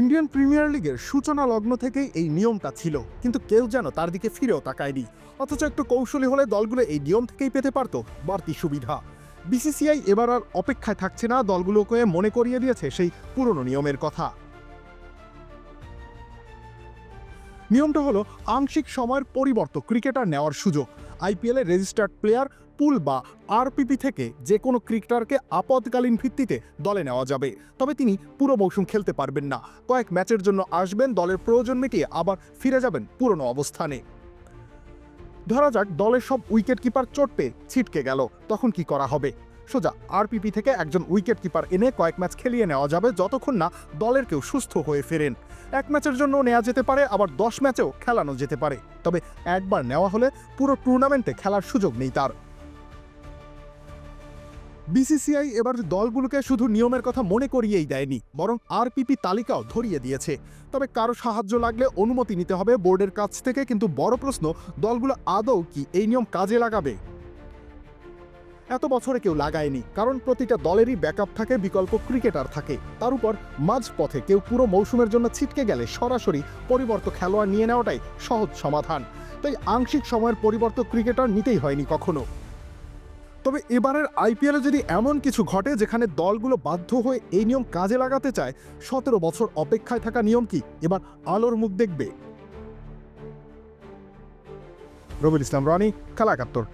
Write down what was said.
Indian premier লিগের সূচনা লগ্ন থেকেই এই নিয়মটা ছিল। কিন্তু কেউ যেন তার দিকে ফিরেও তাকায়নি। অথচ একটু কৌশলী হলে দলগুলো এই নিয়ম থেকেই পেতে পারত। বাড়তি সুবিধা। বিসিসিআই এবার আর অপেক্ষায় থাকছে না দলগুলোকে মনে করিয়ে দিয়েছে সেই পুরনো নিয়মের কথা। নিয়মটা হলো আংশিক সময়ের পরিবর্তন ক্রিকেটার নেওয়ার সুযোগ। আইপিএলে রেজিস্টার্ড প্লেয়ার, পুল বা আরপিপি থেকে যে কোনো ক্রিকেটারকে আপদকালীন ভিত্তিতে দলে নেওয়া যাবে। তবে তিনি পুরো মৌসুম খেলতে পারবেন না। কয়েক ম্যাচের জন্য আসবেন, দলের প্রয়োজন মিটিয়ে আবার ফিরে যাবেন পুরনো অবস্থানে। ধরা যাক দলের সব উইকেট কিপার চোট পেয়ে ছিটকে গেল, তখন কি করা হবে? সোজা আরপিপি থেকে একজন উইকেট কিপার এনে কয়েক ম্যাচ খেলিয়ে নেওয়া যাবে যতক্ষণ না দলের কেউ সুস্থ হয়ে ফেরেন। এক ম্যাচের জন্য নেওয়া যেতে পারে, আবার দশ ম্যাচেও খেলানো যেতে পারে। তবে একবার নেওয়া হলে পুরো টুর্নামেন্টে খেলার সুযোগ নেই তার। বিসিসিআই এবার দলগুলোকে শুধু নিয়মের কথা মনে করিয়েই দেয়নি, বরং আরপিপি তালিকাও ধরিয়ে দিয়েছে। তবে কারও সাহায্য লাগলে অনুমতি নিতে হবে বোর্ডের কাছ থেকে, কিন্তু বড় প্রশ্ন, দলগুলো আদৌ কি এই নিয়ম কাজে লাগাবে? এত বছরে কেউ লাগায়নি, কারণ প্রতিটা দলেরই ব্যাকআপ থাকে, বিকল্প ক্রিকেটার থাকে। তার উপর মাঝপথে কেউ পুরো মৌসুমের জন্য ছিটকে গেলে সরাসরি পরিবর্ত খেলোয়াড় নিয়ে নেওয়াটাই সহজ সমাধান। তাই আংশিক সময়ের পরিবর্ত ক্রিকেটার নিতেই হয়নি কখনো। তবে এবারের আইপিএলে যদি এমন কিছু ঘটে যেখানে দলগুলো বাধ্য হয়ে এই নিয়ম কাজে লাগাতে চায়, সতেরো বছর অপেক্ষায় থাকা নিয়ম কি? এবার আলোর মুখ দেখবে। রবিল ইসলাম, রনি খেলা একাত্তর